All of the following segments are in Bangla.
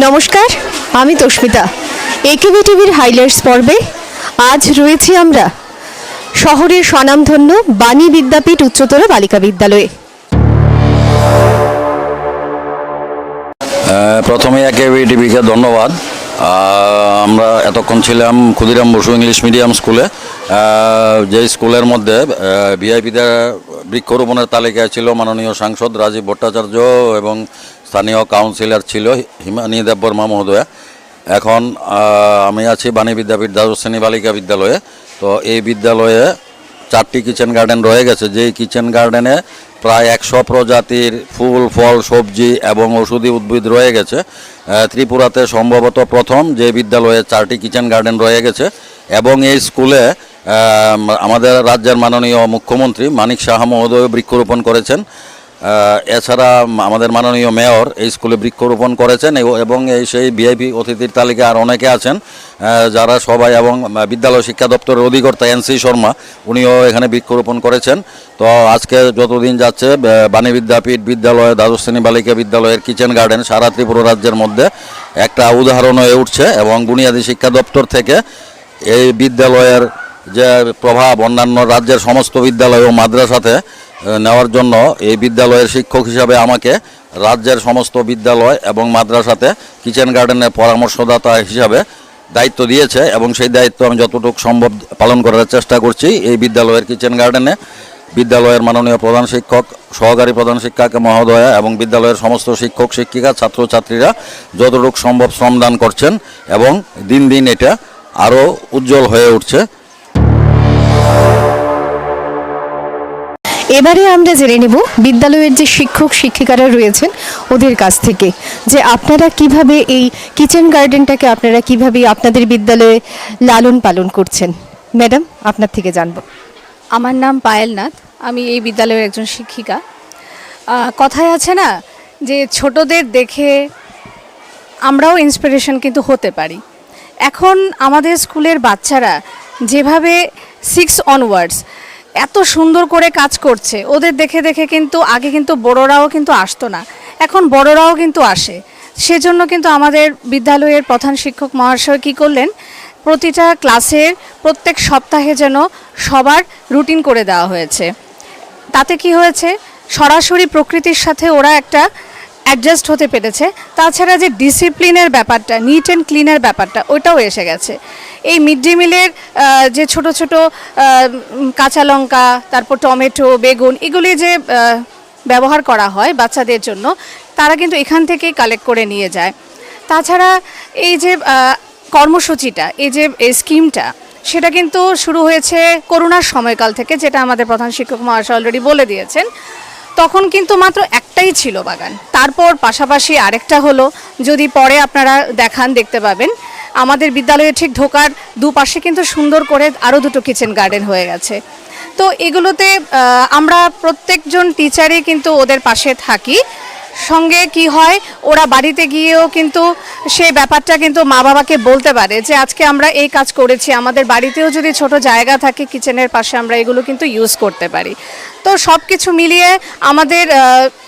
নমস্কার, আমি তস্মিতা। একেবি টিভির হাইলাইটস পর্বে আজ রয়েছি আমরা শহরের স্বনামধন্য বাণী বিদ্যাপীঠ উচ্চতর বালিকা বিদ্যালয়ে। প্রথমে একে টিভিকে ধন্যবাদ। আমরা এতক্ষণ ছিলাম ক্ষুদিরাম বসু ইংলিশ মিডিয়াম স্কুলে। যে স্কুলের মধ্যে ভিআইপিদের বৃক্ষরোপণের তালিকায় ছিল মাননীয় সাংসদ রাজীব ভট্টাচার্য এবং স্থানীয় কাউন্সিলর ছিল হিমানী দেববর্মা মহোদয়া। এখন আমি আছি বাণী বিদ্যাপীঠ দ্বাদশ শ্রেণি বালিকা বিদ্যালয়ে। তো এই বিদ্যালয়ে চারটি কিচেন গার্ডেন রয়ে গেছে। যেই কিচেন গার্ডেনে প্রায় একশো প্রজাতির ফুল, ফল, সবজি এবং ওষুধি উদ্ভিদ রয়ে গেছে। ত্রিপুরাতে সম্ভবত প্রথম যে বিদ্যালয়ে চারটি কিচেন গার্ডেন রয়ে গেছে। এবং এই স্কুলে আমাদের রাজ্যের মাননীয় মুখ্যমন্ত্রী মানিক সাহা মহোদয় বৃক্ষরোপণ করেছেন। এছাড়া আমাদের মাননীয় মেয়র এই স্কুলে বৃক্ষরোপণ করেছেন এবং এই সেই ভিআইপি অতিথির তালিকায় আর অনেকে আছেন যারা সবাই এবং বিদ্যালয় শিক্ষা দপ্তরের অধিকর্তা এনসি শর্মা, উনিও এখানে বৃক্ষরোপণ করেছেন। তো আজকে যতদিন যাচ্ছে বাণী বিদ্যাপীঠ বিদ্যালয়, দ্বাদশ শ্রেণি বালিকা বিদ্যালয়ের কিচেন গার্ডেন সারা ত্রিপুরা রাজ্যের মধ্যে একটা উদাহরণ হয়ে উঠছে এবং বুনিয়াদী শিক্ষা দপ্তর থেকে এই বিদ্যালয়ের যে প্রভাব অন্যান্য রাজ্যের সমস্ত বিদ্যালয় ও মাদ্রাসাতে নেওয়ার জন্য এই বিদ্যালয়ের শিক্ষক হিসাবে আমাকে রাজ্যের সমস্ত বিদ্যালয় এবং মাদ্রাসাতে কিচেন গার্ডেনের পরামর্শদাতা হিসাবে দায়িত্ব দিয়েছে এবং সেই দায়িত্ব আমি যতটুকু সম্ভব পালন করার চেষ্টা করছি। এই বিদ্যালয়ের কিচেন গার্ডেনে বিদ্যালয়ের মাননীয় প্রধান শিক্ষক, সহকারী প্রধান শিক্ষক মহোদয়া এবং বিদ্যালয়ের সমস্ত শিক্ষক, শিক্ষিকা, ছাত্রছাত্রীরা যতটুকু সম্ভব শ্রমদান করছেন এবং দিন দিন এটা আরও উজ্জ্বল হয়ে উঠছে। এবারে আমরা জেনে নেব বিদ্যালয়ের যে শিক্ষক শিক্ষিকারা রয়েছেন ওদের কাছ থেকে যে আপনারা কীভাবে এই কিচেন গার্ডেনটাকে আপনারা কীভাবে আপনাদের বিদ্যালয়ে লালন পালন করছেন। ম্যাডাম, আপনার থেকে জানব। আমার নাম পায়েল নাথ আমি এই বিদ্যালয়ের একজন শিক্ষিকা। কথায় আছে না যে ছোটদের দেখে আমরাও ইন্সপিরেশন কিন্তু হতে পারি। এখন আমাদের স্কুলের বাচ্চারা যেভাবে সিক্স অনওয়ার্ডস এত সুন্দর করে কাজ করছে। ওদের দেখে দেখে কিন্তু, আগে কিন্তু বড়রাও কিন্তু আসতো না। এখন বড়রাও কিন্তু আসে। সেজন্য কিন্তু আমাদের বিদ্যালয়ের প্রধান শিক্ষক মহাশয় কী করলেন? প্রতিটা ক্লাসের প্রত্যেক সপ্তাহে যেন সবার রুটিন করে দেওয়া হয়েছে। তাতে কি হয়েছে? সরাসরি প্রকৃতির সাথে ওরা একটা অ্যাডজাস্ট হতে পেরেছে। তাছাড়া যে ডিসিপ্লিনের ব্যাপারটা, নিট অ্যান্ড ক্লিনের ব্যাপারটা ওটাও এসে গেছে। এই মিড ডে মিলের যে ছোট ছোট কাঁচা লঙ্কা, তারপর টমেটো, বেগুন, এগুলি যে ব্যবহার করা হয় বাচ্চাদের জন্য, তারা কিন্তু এখান থেকেই কালেক্ট করে নিয়ে যায়। তাছাড়া এই যে কর্মসূচিটা, এই যে স্কিমটা, সেটা কিন্তু শুরু হয়েছে করোনার সময়কাল থেকে, যেটা আমাদের প্রধান শিক্ষক মহাশয় অলরেডি বলে দিয়েছেন। তখন কিন্তু মাত্র একটাই ছিল বাগান। তারপর পাশাপাশি আরেকটা হলো, যদি পরে আপনারা দেখান, দেখতে পাবেন আমাদের বিদ্যালয়ে ঠিক ঢোকার দুপাশে কিন্তু সুন্দর করে আরও দুটো কিচেন গার্ডেন হয়ে গেছে। তো এগুলোতে আমরা প্রত্যেকজন টিচারই কিন্তু ওদের পাশে থাকি। সঙ্গে কি হয়, ওরা বাড়িতে গিয়েও কিন্তু সেই ব্যাপারটা কিন্তু মা বাবাকে বলতে পারে যে, আজকে আমরা এই কাজ করেছি, আমাদের বাড়িতেও যদি ছোট জায়গা থাকে, কিচেনের পাশে আমরা এগুলো কিন্তু ইউজ করতে পারি। তো সব কিছু মিলিয়ে আমাদের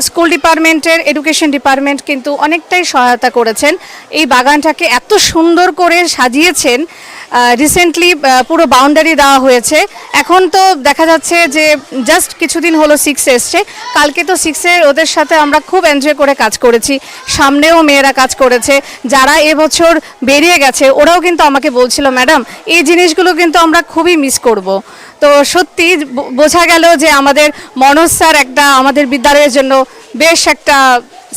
স্কুল ডিপার্টমেন্টের এডুকেশন ডিপার্টমেন্ট কিন্তু অনেকটাই সহায়তা করেছেন। এই বাগানটাকে এত সুন্দর করে সাজিয়েছেন রিসেন্টলি পুরো বাউন্ডারি দেওয়া হয়েছে। এখন তো দেখা যাচ্ছে যে জাস্ট কিছুদিন হলো সিক্স এসছে। কালকে তো সিক্সের ওদের সাথে আমরা খুব এনজয় করে কাজ করেছি। সামনেও মেয়েরা কাজ করেছে। যারা এবছর বেরিয়ে গেছে, ওরাও কিন্তু আমাকে বলছিল ম্যাডাম এই জিনিসগুলো কিন্তু আমরা খুবই মিস করব। তো সত্যি বোঝা গেল যে আমাদের মনোজ স্যার একটা আমাদের বিদ্যালয়ের জন্য বেশ একটা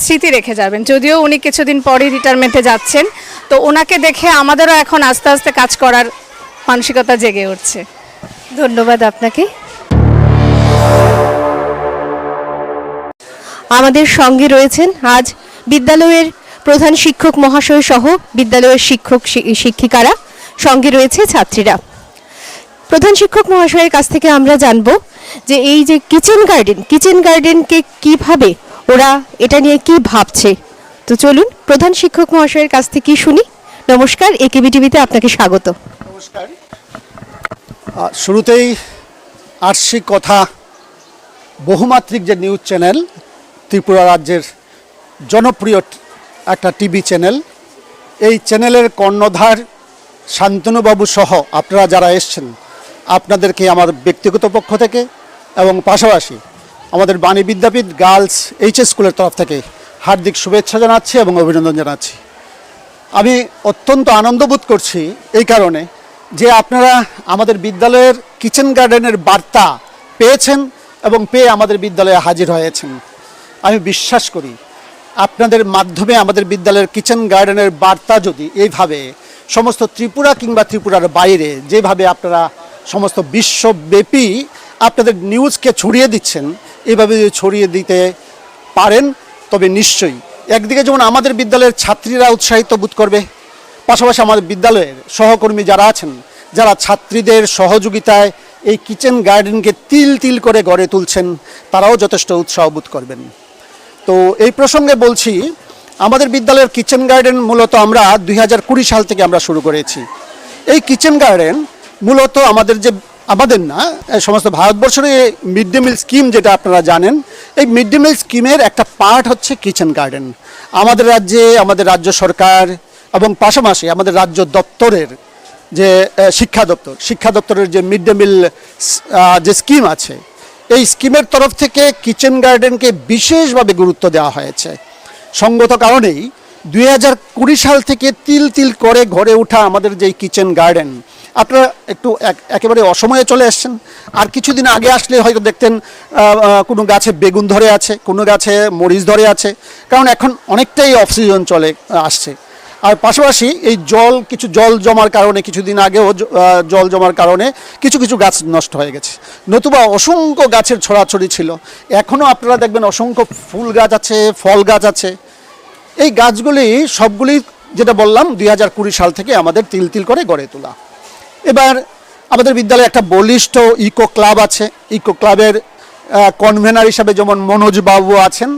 স্মৃতি রেখে যাবেন। যদিও উনি কিছুদিন পরেই রিটায়ারমেন্টে যাচ্ছেন। তো ওনাকে দেখে আমাদেরও এখন আস্তে আস্তে কাজ করার মানসিকতা জেগে উঠছে। ধন্যবাদ আপনাকে। আমাদের সঙ্গে রয়েছেন আজ বিদ্যালয়ের প্রধান শিক্ষক মহাশয় সহ বিদ্যালয়ের শিক্ষক শিক্ষিকারা। সঙ্গে রয়েছে ছাত্রীরা। প্রধান শিক্ষক মহাশয়ের কাছ থেকে আমরা জানব যে এই যে কিচেন গার্ডেন, কিচেন গার্ডেনকে কীভাবে ওরা এটা নিয়ে কি ভাবছে? তো চলুন প্রধান শিক্ষক মহাশয়ের কাছ থেকে শুনি। নমস্কার একেবি টিভিতে আপনাকে স্বাগত। নমস্কার। শুরুতেই আর্শিক কথা, বহুমাত্রিক যে নিউজ চ্যানেল, ত্রিপুরা রাজ্যের জনপ্রিয় একটা টিভি চ্যানেল, এই চ্যানেলের কর্ণধার শান্তনুবাবু সহ আপনারা যারা এসছেন, আপনাদেরকে আমার ব্যক্তিগত পক্ষ থেকে এবং পাশাপাশি আমাদের বাণী বিদ্যাপীঠ গার্লস এইচএস স্কুলের তরফ থেকে হার্দিক শুভেচ্ছা জানাচ্ছি এবং অভিনন্দন জানাচ্ছি। আমি অত্যন্ত আনন্দ বোধ করছি এই কারণে যে আপনারা আমাদের বিদ্যালয়ের কিচেন গার্ডেনের বার্তা পেয়েছেন এবং পেয়ে আমাদের বিদ্যালয়ে হাজির হয়েছেন। আমি বিশ্বাস করি আপনাদের মাধ্যমে আমাদের বিদ্যালয়ের কিচেন গার্ডেনের বার্তা যদি এইভাবে সমস্ত ত্রিপুরা কিংবা ত্রিপুরার বাইরে যেভাবে আপনারা সমস্ত বিশ্বব্যাপী আপনাদের নিউজকে ছড়িয়ে দিচ্ছেন, এভাবে ছড়িয়ে দিতে পারেন তবে নিশ্চয়ই, একদিকে যেমন আমাদের বিদ্যালয়ের ছাত্রীরা উৎসাহিত বোধ করবে, পাশাপাশি আমাদের বিদ্যালয়ের সহকর্মী যারা আছেন, যারা ছাত্রীদের সহযোগিতায় এই কিচেন গার্ডেনকে তিল তিল করে গড়ে তুলছেন, তারাও যথেষ্ট উৎসাহ বোধ করবেন। তো এই প্রসঙ্গে বলছি, আমাদের বিদ্যালয়ের কিচেন গার্ডেন মূলত আমরা দুই হাজার কুড়ি সাল থেকে আমরা শুরু করেছি। এই কিচেন গার্ডেন মূলত আমাদের যে আমাদের না। সমস্ত ভারতবর্ষের মিড ডে মিল স্কিম যেটা আপনারা জানেন, এই মিড ডে মিল স্কিমের একটা পার্ট হচ্ছে কিচেন গার্ডেন আমাদের রাজ্যে, আমাদের রাজ্য সরকার এবং পাশাপাশি আমাদের রাজ্য দপ্তরের যে শিক্ষা দপ্তর, শিক্ষা দপ্তরের যে মিড ডে মিল যে স্কিম আছে, এই স্কিমের তরফ থেকে কিচেন গার্ডেনকে বিশেষভাবে গুরুত্ব দেওয়া হয়েছে। সঙ্গত কারণেই দুই হাজার কুড়ি সাল থেকে তিল তিল করে ঘরে ওঠা আমাদের যেই কিচেন গার্ডেন আপনারা একটু একেবারে অসময়ে চলে এসছেন। আর কিছুদিন আগে আসলে হয়তো দেখতেন কোনো গাছে বেগুন ধরে আছে, কোনো গাছে মরিচ ধরে আছে। কারণ এখন অনেকটাই অফ সিজন চলে আসছে। আর পাশাপাশি এই জল, কিছু জল জমার কারণে, কিছুদিন আগেও জল জমার কারণে কিছু কিছু গাছ নষ্ট হয়ে গেছে। নতুবা অসংখ্য গাছের ছড়াছড়ি ছিল। এখনও আপনারা দেখবেন অসংখ্য ফুল গাছ আছে, ফল গাছ আছে। এই গাছগুলি সবগুলি, যেটা বললাম, দুই হাজার কুড়ি সাল থেকে আমাদের তিল তিল করে গড়ে তোলা। এবার আমাদের বিদ্যালয়ে একটা বলিষ্ঠ ইকো ক্লাব আছে। ইকো ক্লাবের কনভেনার হিসাবে যেমন মনোজ বাবু আছেন,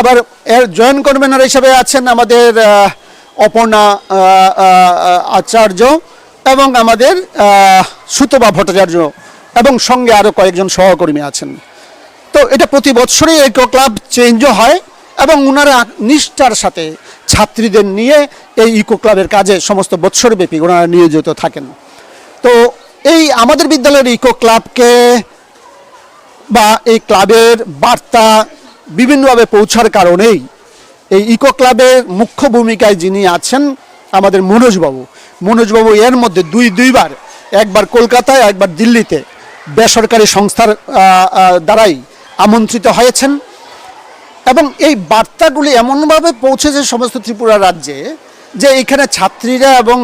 আবার এর জয়েন্ট কনভেনার হিসাবে আছেন আমাদের অপর্ণা আচার্য এবং আমাদের সুতবা ভট্টাচার্য এবং সঙ্গে আরও কয়েকজন সহকর্মী আছেন। তো এটা প্রতি বছরই ইকো ক্লাব চেঞ্জও হয় এবং ওনারা নিষ্ঠার সাথে ছাত্রীদের নিয়ে এই ইকো ক্লাবের কাজে সমস্ত বৎসরব্যাপী ওনারা নিয়োজিত থাকেন। এই আমাদের বিদ্যালয়ের ইকো ক্লাবকে বা এই ক্লাবের বার্তা বিভিন্নভাবে পৌঁছার কারণেই এই ইকো ক্লাবের মুখ্য ভূমিকায় যিনি আছেন আমাদের মনোজবাবু। মনোজবাবু এর মধ্যে দুই, দুইবার, একবার কলকাতায়, একবার দিল্লিতে বেসরকারি সংস্থার দ্বারাই আমন্ত্রিত হয়েছেন। এবং এই বার্তাগুলি এমনভাবে পৌঁছেছে সমস্ত ত্রিপুরা রাজ্যে যে এখানে ছাত্রীরা এবং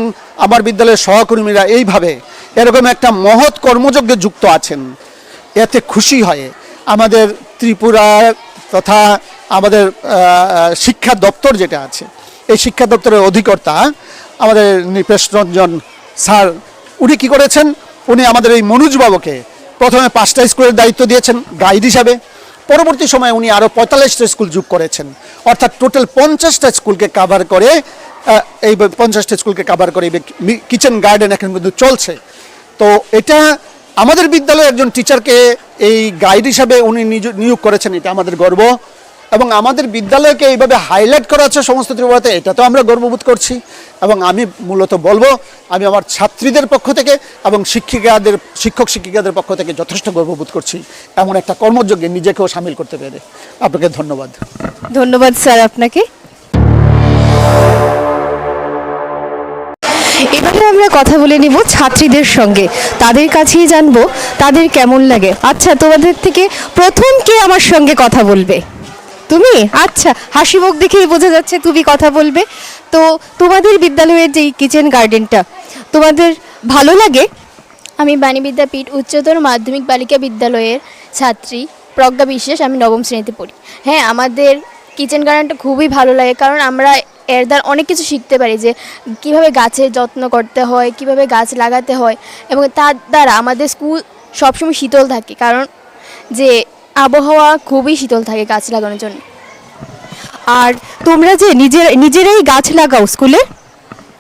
আমার বিদ্যালয়ের সহকর্মীরা এইভাবে এরকম একটা মহৎ কর্মযজ্ঞে যুক্ত আছেন। এতে খুশি হয় আমাদের ত্রিপুরা তথা আমাদের শিক্ষা দপ্তর যেটা আছে, এই শিক্ষা দপ্তরের অধিকর্তা আমাদের নিপেশ রঞ্জন স্যার, উনি কী করেছেন? উনি আমাদের এই মনোজবাবুকে প্রথমে পাঁচটা স্কুলের দায়িত্ব দিয়েছেন, গাইড হিসাবে। পরবর্তী সময়ে উনি আরও পঁয়তাল্লিশটা স্কুল যোগ করেছেন। অর্থাৎ টোটাল পঞ্চাশটা স্কুলকে কাভার করে এই পঞ্চাশটা স্কুলকে কাভার করে কিচেন গার্ডেন এখন কিন্তু চলছে। তো এটা আমাদের বিদ্যালয়ে একজন টিচারকে এই গাইড হিসাবে উনি নিয়োগ করেছেন, এটা আমাদের গর্ব। এবং আমাদের বিদ্যালয়কে এইভাবে হাইলাইট করা হচ্ছে সমস্ত ত্রিপুরাতে, এটা তো আমরা গর্ববোধ করছি। এবং আমি মূলত বলব, আমি আমার ছাত্রীদের পক্ষ থেকে এবং শিক্ষিকাদের শিক্ষক শিক্ষিকাদের পক্ষ থেকে যথেষ্ট গর্ববোধ করছি। এমন একটা কর্মযজ্ঞে নিজেকেও সামিল করতে পেরে। আপনাকে ধন্যবাদ। ধন্যবাদ স্যার আপনাকে। এবারে আমরা কথা বলে নিব ছাত্রীদের সঙ্গে। তাদের কাছেই জানব তাদের কেমন লাগে। আচ্ছা তোমাদের থেকে প্রথম কে আমার সঙ্গে কথা বলবে? তুমি? আচ্ছা হাসি মুখ দেখেই বোঝা যাচ্ছে তুমি কথা বলবে। তো তোমাদের বিদ্যালয়ের যে কিচেন গার্ডেনটা তোমাদের ভালো লাগে? আমি বাণী বিদ্যাপীঠ উচ্চতর মাধ্যমিক বালিকা বিদ্যালয়ের ছাত্রী, প্রজ্ঞা বিশ্বাস, আমি নবম শ্রেণীতে পড়ি। হ্যাঁ আমাদের কিচেন গার্ডেনটা খুবই ভালো লাগে, কারণ আমরা এর দ্বারা অনেক কিছু শিখতে পারি যে কীভাবে গাছের যত্ন করতে হয়, কীভাবে গাছ লাগাতে হয় এবং তার দ্বারা আমাদের স্কুল সবসময় শীতল থাকে, কারণ যে আবহাওয়া খুবই শীতল থাকে গাছ লাগানোর জন্য। আর তোমরা যে নিজের, নিজেরাই গাছ লাগাও স্কুলে?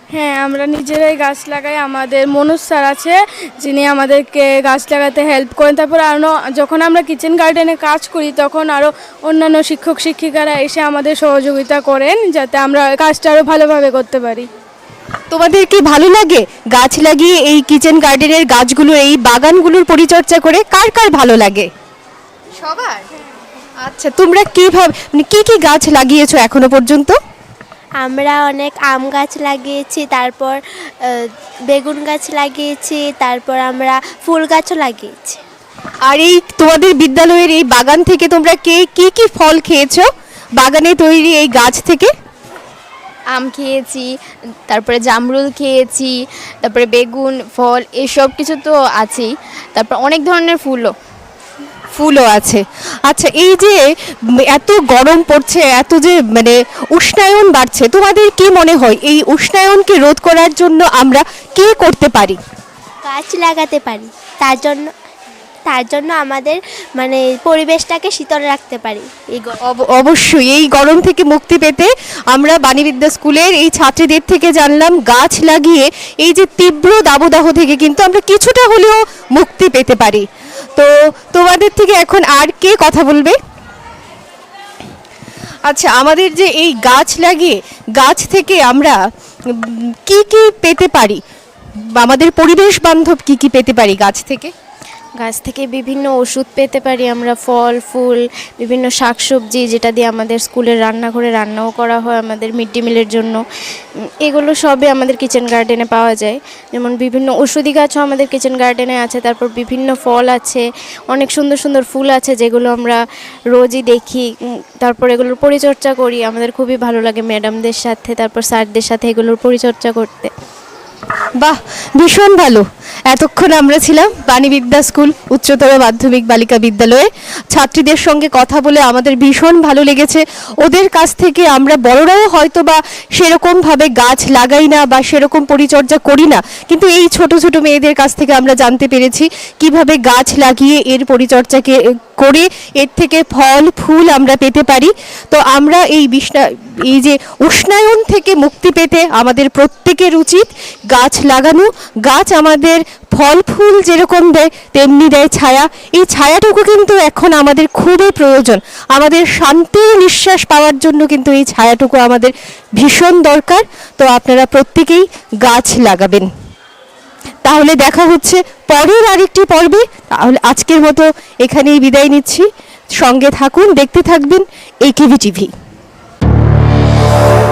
হ্যাঁ আমরা নিজেরাই গাছ লাগাই আমাদের মনোজ স্যার আছে যিনি আমাদেরকে গাছ লাগাতে হেল্প করেন। তারপর আরও যখন আমরা কিচেন গার্ডেনে কাজ করি তখন আরও অন্যান্য শিক্ষক শিক্ষিকারা এসে আমাদের সহযোগিতা করেন যাতে আমরা কাজটা আরও ভালোভাবে করতে পারি। তোমাদের কি ভালো লাগে? গাছ লাগিয়ে এই কিচেন গার্ডেনের গাছগুলো এই বাগানগুলোর পরিচর্যা করে কার কার ভালো লাগে? সবার? আচ্ছা তোমরা কীভাবে মানে কি কি গাছ লাগিয়েছো এখনও পর্যন্ত? আমরা অনেক আম গাছ লাগিয়েছি তারপর বেগুন গাছ লাগিয়েছি তারপর আমরা ফুল গাছও লাগিয়েছি। আর এই তোমাদের বিদ্যালয়ের এই বাগান থেকে তোমরা কে কি কি ফল খেয়েছো? বাগানে তৈরি এই গাছ থেকে? আম খেয়েছি তারপরে জামরুল খেয়েছি তারপরে বেগুন ফল এসব কিছু তো আছেই। তারপর অনেক ধরনের ফুলও। ফুলও আছে। আচ্ছা এই যে এত গরম পড়ছে এত যে মানে উষ্ণায়ন বাড়ছে তোমাদের কি মনে হয় এই উষ্ণায়নকে রোধ করার জন্য আমরা কি করতে পারি? গাছ লাগাতে পারি। তার জন্য তার জন্য আমাদের মানে পরিবেশটাকে শীতল রাখতে পারি। এই অবশ্যই এই গরম থেকে মুক্তি পেতে আমরা বাণীবিদ্যা স্কুলের এই ছাত্রীদের থেকে জানলাম গাছ লাগিয়ে এই যে তীব্র দাবদাহ থেকে কিন্তু আমরা কিছুটা হলেও মুক্তি পেতে পারি। তো তোমাদের থেকে এখন আর কে কথা বলবে? আচ্ছা আমাদের যে এই গাছ লাগিয়ে, গাছ থেকে আমরা কি কি পেতে পারি? আমাদের পরিবেশ বান্ধব কি কি পেতে পারি গাছ থেকে? গাছ থেকে বিভিন্ন ওষুধ পেতে পারি আমরা, ফল, ফুল, বিভিন্ন শাকসবজি যেটা দিয়ে আমাদের স্কুলের রান্নাঘরে রান্নাও করা হয় আমাদের মিড ডে মিলের জন্য। এগুলো সবই আমাদের কিচেন গার্ডেনে পাওয়া যায়। যেমন বিভিন্ন ওষুধি গাছও আমাদের কিচেন গার্ডেনে আছে, তারপর বিভিন্ন ফল আছে, অনেক সুন্দর সুন্দর ফুল আছে যেগুলো আমরা রোজই দেখি। তারপর এগুলোর পরিচর্যা করি, আমাদের খুবই ভালো লাগে ম্যাডামদের সাথে, তারপর স্যারদের সাথে এগুলোর পরিচর্যা করতে। বাহ, ভীষণ ভালো। এতক্ষণ আমরা ছিলাম বাণীবিদ্যা স্কুল, উচ্চতর মাধ্যমিক বালিকা বিদ্যালয়ে। ছাত্রীদের সঙ্গে কথা বলে আমাদের ভীষণ ভালো লেগেছে। ওদের কাছ থেকে আমরা বড়রাও হয়তো বা সেরকমভাবে গাছ লাগাই না বা সেরকম পরিচর্যা করি না, কিন্তু এই ছোট ছোট মেয়েদের কাছ থেকে আমরা জানতে পেরেছি কীভাবে গাছ লাগিয়ে এর পরিচর্যাকে করে এর থেকে ফল, ফুল আমরা পেতে পারি। তো আমরা এই বিষ্ণা এই যে উষ্ণায়ন থেকে মুক্তি পেতে আমাদের প্রত্যেকের উচিত গাছ লাগানো। গাছ আমাদের ফল ফুল যেরকম দেয়, তেমনি দেয় ছায়া। এই ছায়াটুকু কিন্তু এখন আমাদের খুবই প্রয়োজন। আমাদের শান্তির নিঃশ্বাস পাওয়ার জন্য কিন্তু এই ছায়াটুকু আমাদের ভীষণ দরকার। তো আপনারা প্রত্যেকেই গাছ লাগাবেন। তাহলে দেখা হচ্ছে পরের আরেকটি পর্বে। তাহলে আজকের মতো এখানেই বিদায় নিচ্ছি। সঙ্গে থাকুন, দেখতে থাকবেন একেবি টিভি। Oh.